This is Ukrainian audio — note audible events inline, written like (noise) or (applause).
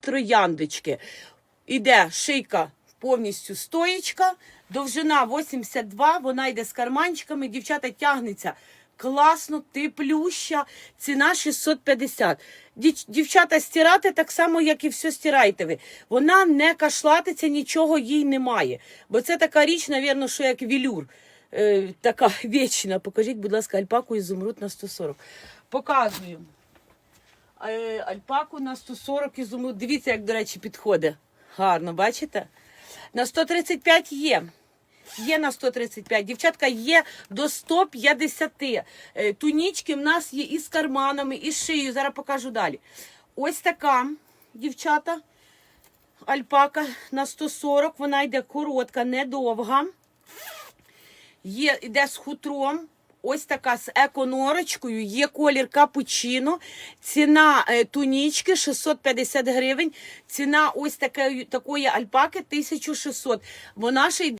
трояндочки. Іде шийка повністю стоїчка, довжина 82, вона йде з карманчиками, дівчата тягнеться. Класно, теплюща, ціна 650. Дівчата стирати так само, як і все стираєте ви. Вона не кашлатиться, нічого їй немає. Бо це така річ, навірно, що як вілюр. Е, така (laughs) вічна. Покажіть, будь ласка, альпаку ізумруд на 140. Показую. Е, альпаку на 140 ізумруд. Дивіться, як, до речі, підходить. Гарно, бачите? На 135 є. Є на 135. Дівчатка, є до 150. Е, Тунічки в нас є і з карманами, і з шиєю. Зараз покажу далі. Ось така, дівчата, альпака на 140. Вона йде коротка, недовга. Є, іде з хутром. Ось така з еконорочкою, є колір капучино, ціна е, тунічки 650 гривень, ціна ось такої, такої альпаки 1600. Вона ще йде